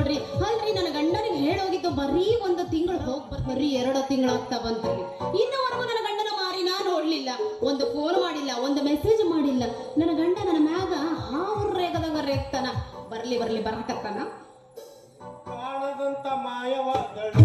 ನೋಡ್ರಿ. ಅಲ್ರಿ, ನನ್ನ ಗಂಡನಿಗೆ ಹೇಳೋಗಿದ್ದು ಬರೀ ಒಂದು ತಿಂಗಳು ಹೋಗಿ ಬರ್ತ ಬರೀ ಎರಡು ತಿಂಗಳು ಆಗ್ತಾ ಬಂತ್ರಿ ಇನ್ನವರೆಗೂ ನನ್ನ ಗಂಡನ ಮಾರಿ ನಾ ನೋಡ್ಲಿಲ್ಲ. ಒಂದು ಫೋನ್ ಮಾಡಿಲ್ಲ, ಒಂದು ಮೆಸೇಜ್ ಮಾಡಿಲ್ಲ. ನನ್ನ ಗಂಡ ನನ್ನ ಮ್ಯಾಗ ಹಾವು ರೇಗದಾಗ ರೇಗ್ತಾನ. ಬರ್ಲಿ ಬರ್ಲಿ, ಬರಕತ್ತಾನ. ಕಾಣದಂತ ಮಾಯವಾದಳು.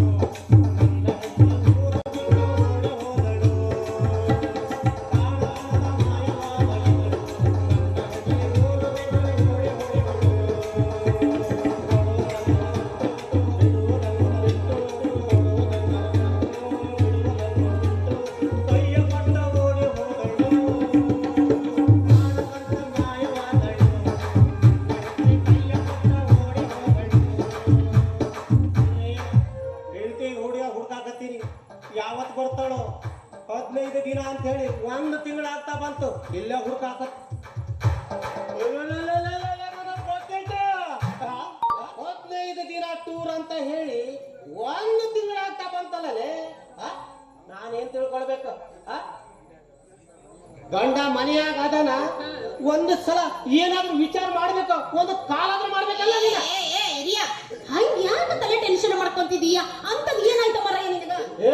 ಬರ್ತಾಳೋ ಹದಿನೈದು ದಿನ ಅಂತ ಹೇಳಿ ಒಂದು ತಿಂಗಳು ಆಗ್ತಾ ಬಂತು. ಇಲ್ಲೇ ಹುಡುಕಾಕ ಹದಿನೈದು ದಿನ ಟೂರ್ ಅಂತ ಹೇಳಿ ಒಂದು ತಿಂಗಳು ಆಗ್ತಾ ಬಂತಲ್ಲೇ ನಾನೇನ್ ತಿಳ್ಕೊಳ್ಬೇಕು? ಗಂಡ ಮನೆಯಾಗ ಅದನ? ಒಂದು ಸಲ ಏನಾದ್ರೂ ವಿಚಾರ ಮಾಡ್ಬೇಕು? ಒಂದು ಕಾಲಾದ್ರೂ ಮಾಡ್ಬೇಕಲ್ಲ ನೀನ? ಏ ಏ ಹಿರಿಯ ಹಂಗ ಯಾಕ ತಲೆ ಟೆನ್ಷನ್ ಮಾಡ್ಕೊಂತಿದೀಯ? ಅಂತ ಏನಾಯ್ತ ಮರ ನಿನಗ? ಏ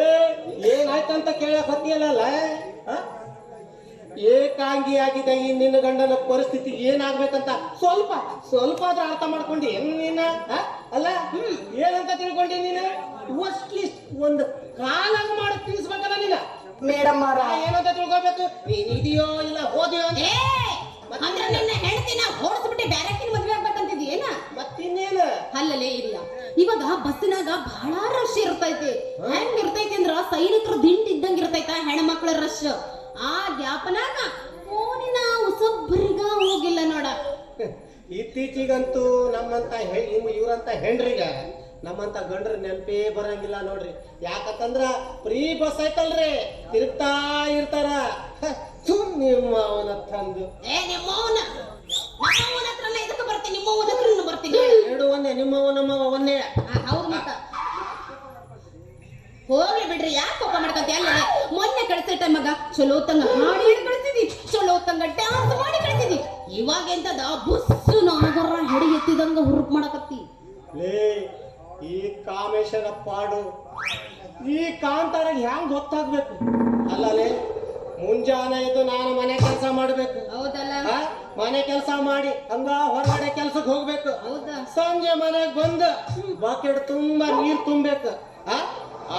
ಏನಾಯ್ತಂತ ಕೇಳಕ್ ಹೊತ್ತಿಯಲ್ಲ ಏಕಾಂಗಿಯಾಗಿದೆ ಈ ನಿನ್ನ ಗಂಡನ ಪರಿಸ್ಥಿತಿ ಏನಾಗ್ಬೇಕಂತ? ಸ್ವಲ್ಪ ಸ್ವಲ್ಪ ಆದ್ರೂ ಅರ್ಥ ಮಾಡ್ಕೊಂಡಿ ನೀನ? ಅಲ್ಲ ಹ್ಮ್ ಏನಂತ ತಿಳ್ಕೊಂಡಿ ನೀನು? ಅಸ್ಟ್ ಲೀಸ್ಟ್ ಒಂದು ಕಾಲಾಗ ಮಾಡಿ ತಿಳಿಸ್ಬೇಕಲ್ಲ ನೀನ? ಮೇಡಮ್ ಏನಂತ ತಿಳ್ಕೊಬೇಕು? ನೀನ್ ಇದೆಯೋ ಇಲ್ಲ ಹೋದ್ಯೋ ಅಂತ? ಅಂದ್ರೆ ನಿನ್ನ ಹೆಂಡತಿನ ಓಡಿಸ್ಬಿಟ್ಟು ಬ್ಯಾರಕ್ಕಿನ ಮದ್ವೆ ಆಗ್ಬೇಕಂತಿದ್ಯೇನ ಮತ್ತಿನ್ನೇನು? ಅಲ್ಲಲೇ ಇಲ್ಲ. ಇವಾಗ ಬಸ್ಸಿನಾಗ ಬಹಳ ರಶ್ ಇರ್ತೈತಿ. ಹೆಂಗ್ ಇರ್ತೈತಿ ಅಂದ್ರ ಸೈನಿಕರು ದಿಂಡ್ ಇದ್ದಂಗ ಇರ್ತೈತ ಹೆಣ್ಮಕ್ಳ ರಶ್ ಆ ಗ್ಯಾಪನಾಗ ಫೋನಿನ ಉಸಬ್ಬರಿಗ ಹೋಗಿಲ್ಲ ನೋಡ. ಇತ್ತೀಚಿಗಂತೂ ನಮ್ಮಂತ ಇವ್ರಂತ ಹೆಂಡ್ರಿಗ ನಮ್ಮಂತ ಗಂಡ್ರ ನೆನಪೇ ಬರಂಗಿಲ್ಲ ನೋಡ್ರಿ. ಯಾಕಂತಂದ್ರ ಫ್ರೀ ಬಸ್ ಐತಲ್ರಿ ತಿರುಗ್ತಾ ಇರ್ತಾರ. ಸುಮ್ ನಿಮ್ಮ ಅವನ ತಂದು. ಏ ನಿಮ್ಮವನ ನಮ್ಮವನ ಹತ್ರನ ಇದಕ್ಕೆ ಬರ್ತೀನಿ ನಿಮ್ಮವನ ಹತ್ರನೂ ಬರ್ತೀನಿ ಎರಡು ಒಂದೇ ನಿಮ್ಮವ ನಮ್ಮವ ಒಂದೇ ಆ, ಹೌದ್ ಮತ್ತ ಹೋಗ್ಲಿ ಬಿಡ್ರಿ ಯಾಕೆ ಕೋಪ ಮಾಡ್ಕೊಂತ ಅಲ್ಲ ಮೊನ್ನೆ ಕಳ್ಸೋ ಟೈಮಾಗ ಚಲೋ ತಂಗ ಹಾಡಿ ಕಳಿಸಿದಿ ಚಲೋತಂಗ ಚಲೋ ತಂಗ ಡ್ಯಾನ್ಸ್ ಮಾಡಿ ಕಳಿಸಿದಿ. ಇವಾಗ ಎಂತದ? ಬುಸ್ಸು ನಾಗರ ಹೆಡಿ ಎತ್ತಿದಂಗ ಹುರುಪ್ ಮಾಡಕತ್ತಿ. ಲೇ ಈ ಕಾಮೇಶ್ವರ ಪಾಡು ಈ ಕಾಂತಾರ ಹ್ಯಾಂಗ್ ಗೊತ್ತಾಗ್ಬೇಕು? ಅಲ್ಲಲೆ ಮುಂಜಾನೆ ಇದು ನಾನು ಮನೆ ಕೆಲಸ ಮಾಡ್ಬೇಕು. ಹೌದಲ್ಲ? ಮನೆ ಕೆಲಸ ಮಾಡಿ ಹಂಗ ಹೊರಗಡೆ ಕೆಲ್ಸಕ್ಕೆ ಹೋಗ್ಬೇಕು. ಹೌದಾ? ಸಂಜೆ ಮನೆಗೆ ಬಂದು ಬಕೆಟ್ ತುಂಬಾ ನೀರ್ ತುಂಬಬೇಕು. ಆ?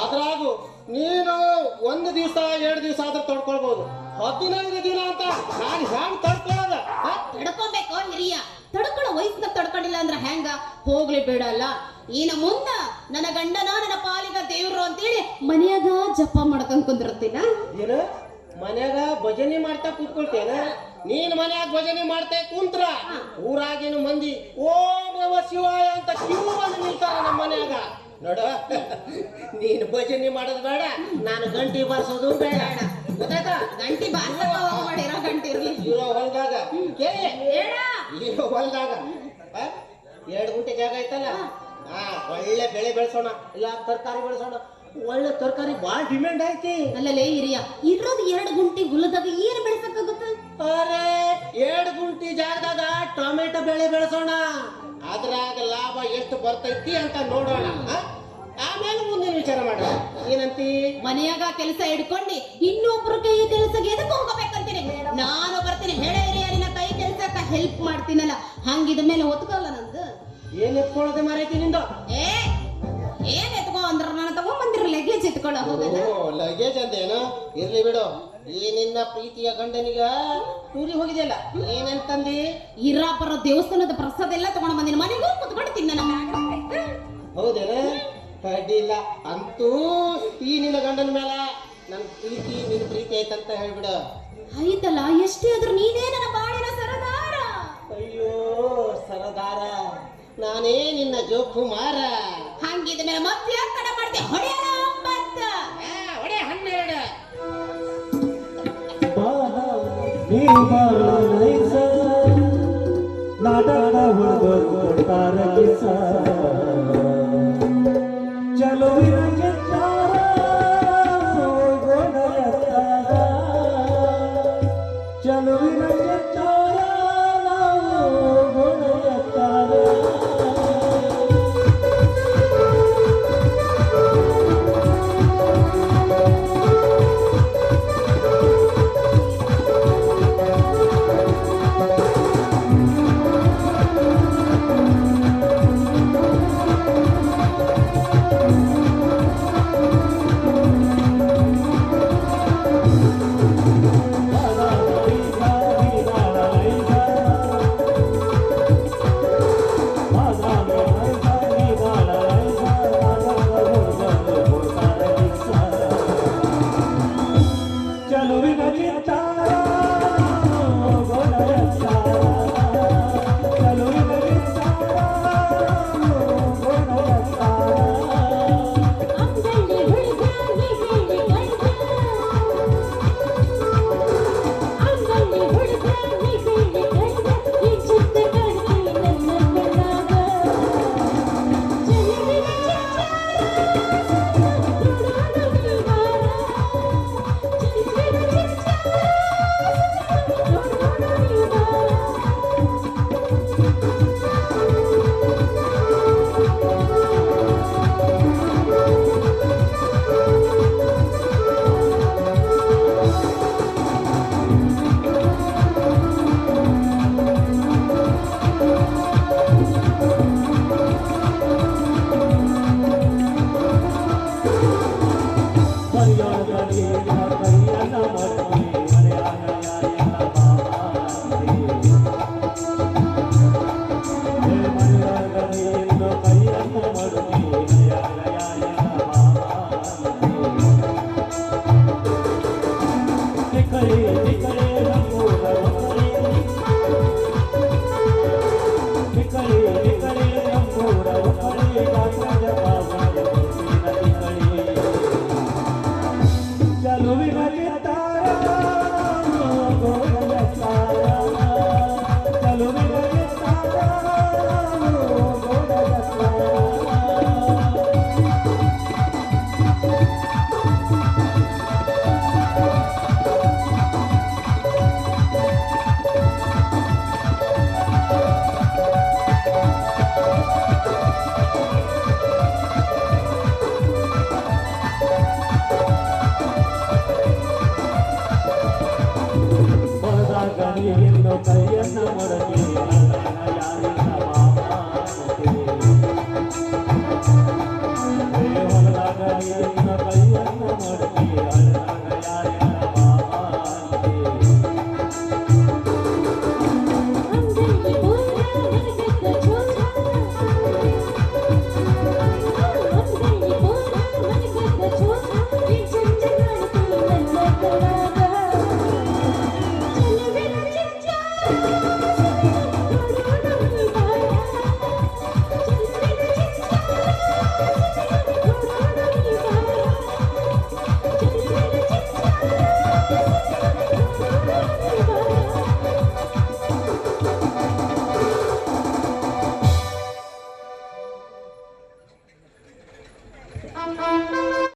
ಅದ್ರಾಗು ನೀನು ಒಂದು ದಿವಸ ಎರಡು ದಿವಸ ಆದ್ರೆ ತಡ್ಕೊಳ್ಬಹುದು ಹದಿನೈದು ದಿನ ಅಂತ ನಾನು ಹ್ಯಾಂಗ್ ತಡ್ಕೊಳ್ಳೋದ? ತಡ್ಕೊಬೇಕು ಹಿರಿಯ. ತಡ್ಕೊಳ್ಳೋ ವಯಸ್ಸಿನ ತಡ್ಕೊಂಡಿಲ್ಲ ಅಂದ್ರೆ ಹೆಂಗ? ಹೋಗ್ಲಿ ಬಿಡಲ್ಲ. ಇನ್ನು ಮುಂದ ನನ್ನ ಗಂಡನ ನನ್ನ ಪಾಲಿಗ ದೇವ್ರು ಅಂತೇಳಿ ಮನೆಯಾಗ ಜಪ ಮಾಡ್ಕೊಂಡ್ ಕುಂದಿರ್ತೀನ ಏನು? ಮನ್ಯಾಗ ಭಜನೆ ಮಾಡ್ತಾ ಕೂತ್ಕೊಳ್ತೇನ. ನೀನ್ ಮನ್ಯಾಗ ಭಜನೆ ಮಾಡ್ತಾ ಕುಂತ್ರ. ಊರಾಗಿನ ಮಂದಿ ಓಂ ನಮ ಶಿವಾಯ ಅಂತ ಕ್ಯೂ ಬಂದು ನಿಲ್ತಾರ ನಮ್ಮ ಮನ್ಯಾಗ. ನೋಡ. ನೀನು ಭಜನೆ ಮಾಡೋದು ಬೇಡ ನಾನು ಗಂಟಿ ಬಾರಿಸೋದು ಬೇಡ. ಗೊತ್ತಾಯ್ತಾ? ಗಂಟಿ ಬಾರ್ಸಕ ಮಾಡಿರೋ ಗಂಟಿ ಇರ್ಲಿ. ಇರೋ ಹೊಲ್ದಾಗ. ಕೇಳಿ ಇರೋ ಹೊಲ್ದಾಗ? ಎರಡು ಗುಂಟೆ ಜಾಗ ಐತಲ್ಲ? ಹಾ. ಒಳ್ಳೆ ಬೆಳೆ ಬೆಳೆಸೋಣ. ಇಲ್ಲ ತರಕಾರಿ ಬೆಳೆಸೋಣ. ಒಳ್ಳೆ ತರಕಾರಿ ಭಾಳ ಡಿಮ್ಯಾಂಡ್ ಐತಿ. ಅಲ್ಲಲ್ಲೇ ಹಿರಿಯ ಇರೋದು ಎರಡು ಗುಂಟಿ ಗುಲ್ಲದಾಗ ಏನು ಬೆಳೆಸಕ್ಕಾಗುತ್ತೆ? ಅರೆ ಎರಡು ಗುಂಟಿ ಜಾಗದಾಗ ಟೊಮೆಟೊ ಬೆಳೆ ಬೆಳೆಸೋಣ. ಎಷ್ಟು ಬರ್ತೈತಿ ಅಂತ ನೋಡೋಣ ಆಮೇಲೆ ಮುಂದಿನ ವಿಚಾರ ಮಾಡೋಣ. ಏನಂತಿ? ಮನೆಯಾಗ ಕೆಲಸ ಹಿಡ್ಕೊಂಡು ಇನ್ನೊಬ್ರು ಕೈ ಕೆಲಸಕ್ಕೆ ಎದಕ್ಕೆ ಹೋಗಬೇಕಂತೀನಿ? ನಾನು ಬರ್ತೀನಿ ಹೇಳ ನಿನ್ನ ಕೈ ಕೆಲಸಕ್ಕ ಹೆಲ್ಪ್ ಮಾಡ್ತೀನಲ್ಲ. ಹಂಗಿದ ಮೇಲೆ ಒತ್ಕೋಲ್ಲ ನಂದು. ಏನ್ ಎತ್ಕೊಳ್ಳೋದೆ ಮಾರೈತಿ ನಿಂದು? ಏ ಏನ್ ಎತ್ಕೊ ಅಂದ್ರ ನಾನು ತಗೊಂಬಂದಿರ ಲಗೇಜ್ ಎತ್ಕೊಳ್ಳ ಹೋಗಲ್ಲ. ಲಗೇಜ್ ಲಗೇಜ್ ಅಂತೇನು ಇರ್ಲಿ ಬಿಡು. ಈ ನಿನ್ನ ಪ್ರೀತಿಯ ಗಂಡನಿಗ ಟೂರಿ ಹೋಗಿದೆಯಲ್ಲ? ಏನಂತಂದಿ? ಇರಾಪರ ದೇವಸ್ಥಾನದ ಪ್ರಸಾದ ಎಲ್ಲ ತಗೊಂಡು ಬಂದಿನ. ಮನೆಗೂ ಕುತ್ಕೊಂಡು ತಿನ್ನ ಹೌದೇನ? ಅಡ್ಡಿಲ್ಲ ಅಂತೂ ಈ ನಿನ್ನ ಗಂಡನ ಮೇಲೆ ನನ್ ಪ್ರೀತಿ ನಿನ್ ಪ್ರೀತಿ ಆಯ್ತಂತ ಹೇಳ್ಬಿಡು. ಆಯ್ತಲ್ಲ ಎಷ್ಟೇ ಆದ್ರೂ ನೀನೇ ನನ್ನ ಬಾಳಿನ ಸರದಾರ. ಅಯ್ಯೋ ಸರದಾರ. ನಾನೇ ನಿನ್ನ ಜೋಕುಮಾರ. ಹಂಗಿದ ಮೇಲೆ ಮತ್ತೆ ಯಾಕ್ ಮಾಡ್ತೆ ಮಾಡ್ತಿ? ಹೊಡೆಯಲ್ಲ नाटक हुडगो कोटार किसा চলুন না চিন্তা